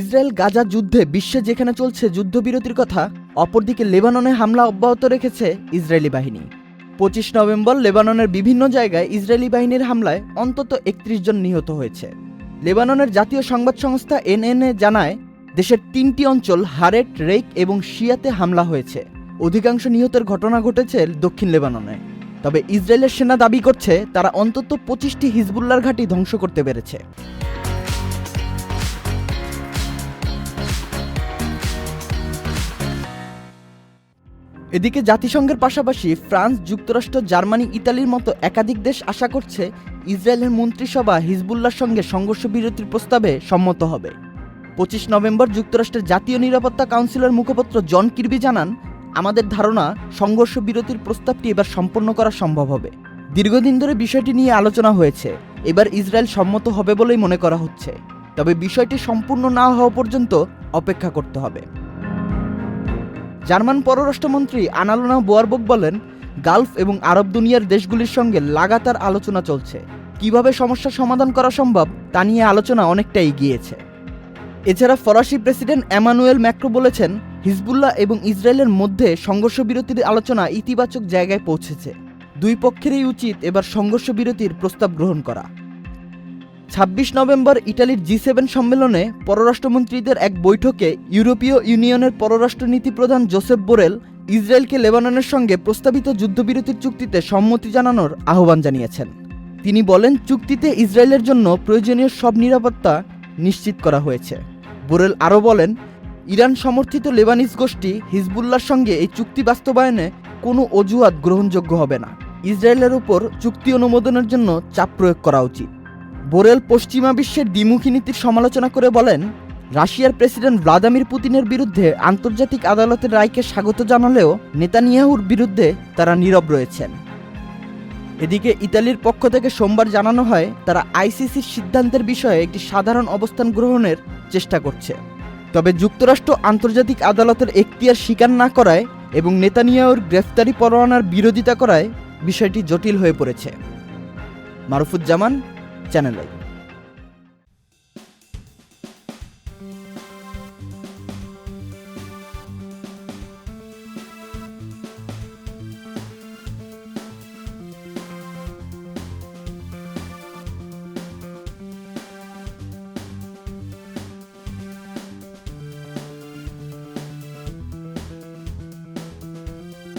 Israel Gaza যুদ্ধে বিশ্বে যেখানে চলছে যুদ্ধবিরতির কথা, অপরদিকে লেবাননে হামলা অব্যাহত রেখেছে ইসরায়েলি বাহিনী। পঁচিশ নভেম্বর লেবাননের বিভিন্ন জায়গায় ইসরায়েলি বাহিনীর হামলায় অন্তত একত্রিশ জন নিহত হয়েছে। লেবাননের জাতীয় সংবাদ সংস্থা এনএনএ জানায়, দেশের তিনটি অঞ্চল হারেট রেক এবং শিয়াতে হামলা হয়েছে। অধিকাংশ নিহতের ঘটনা ঘটেছে দক্ষিণ লেবাননে। তবে ইসরায়েলের সেনা দাবি করছে, তারা অন্তত পঁচিশটি হিজবুল্লার ঘাঁটি ধ্বংস করতে পেরেছে। এদিকে জাতিসংঘের পাশাপাশি ফ্রান্স, যুক্তরাষ্ট্র, জার্মানি, ইতালির মতো একাধিক দেশ আশা করছে ইসরায়েলের মন্ত্রিসভা হিজবুল্লার সঙ্গে সংঘর্ষ বিরতির প্রস্তাবে সম্মত হবে। পঁচিশ নভেম্বর যুক্তরাষ্ট্রের জাতীয় নিরাপত্তা কাউন্সিলের মুখপাত্র জন কির্বি জানান, আমাদের ধারণা সংঘর্ষ বিরতির প্রস্তাবটি এবার সম্পন্ন করা সম্ভব হবে। দীর্ঘদিন ধরে বিষয়টি নিয়ে আলোচনা হয়েছে। এবার ইসরায়েল সম্মত হবে বলেই মনে করা হচ্ছে। তবে বিষয়টি সম্পূর্ণ না হওয়া পর্যন্ত অপেক্ষা করতে হবে। জার্মান পররাষ্ট্রমন্ত্রী আনালোনা বোয়ারবক বলেন, গালফ এবং আরব দুনিয়ার দেশগুলির সঙ্গে লাগাতার আলোচনা চলছে। কীভাবে সমস্যার সমাধান করা সম্ভব, তা নিয়ে আলোচনা অনেকটা এগিয়েছে। এছাড়া ফরাসি প্রেসিডেন্ট এমানুয়েল ম্যাক্রো বলেছেন, হিজবুল্লাহ এবং ইসরায়েলের মধ্যে সংঘর্ষ বিরতির আলোচনা ইতিবাচক জায়গায় পৌঁছেছে। দুই পক্ষেরই উচিত এবার সংঘর্ষ বিরতির প্রস্তাব গ্রহণ করা। ছাব্বিশ নভেম্বর ইটালির জি সেভেন সম্মেলনে পররাষ্ট্রমন্ত্রীদের এক বৈঠকে ইউরোপীয় ইউনিয়নের পররাষ্ট্রনীতি প্রধান জোসেফ বোরেল ইসরায়েলকে লেবাননের সঙ্গে প্রস্তাবিত যুদ্ধবিরতির চুক্তিতে সম্মতি জানানোর আহ্বান জানিয়েছেন। তিনি বলেন, চুক্তিতে ইসরায়েলের জন্য প্রয়োজনীয় সব নিরাপত্তা নিশ্চিত করা হয়েছে। বোরেল আরও বলেন, ইরান সমর্থিত লেবানিজ গোষ্ঠী হিজবুল্লার সঙ্গে এই চুক্তি বাস্তবায়নে কোনো অজুহাত গ্রহণযোগ্য হবে না। ইসরায়েলের উপর চুক্তি অনুমোদনের জন্য চাপ প্রয়োগ করা উচিত। বোরেল পশ্চিমা বিশ্বের দ্বিমুখী নীতির সমালোচনা করে বলেন, রাশিয়ার প্রেসিডেন্ট ভ্লাদিমির পুতিনের বিরুদ্ধে আন্তর্জাতিক আদালতের রায়কে স্বাগত জানালেও নেতানিয়াহুর বিরুদ্ধে তারা নীরব রয়েছেন। এদিকে ইতালির পক্ষ থেকে সোমবার জানানো হয়, তারা আইসিসির সিদ্ধান্তের বিষয়ে একটি সাধারণ অবস্থান গ্রহণের চেষ্টা করছে। তবে যুক্তরাষ্ট্র আন্তর্জাতিক আদালতের এখতিয়ার স্বীকার না করায় এবং নেতানিয়াহুর গ্রেফতারি পরোয়ানার বিরোধিতা করায় বিষয়টি জটিল হয়ে পড়েছে। মারুফুজ্জামান চ্যানেলে।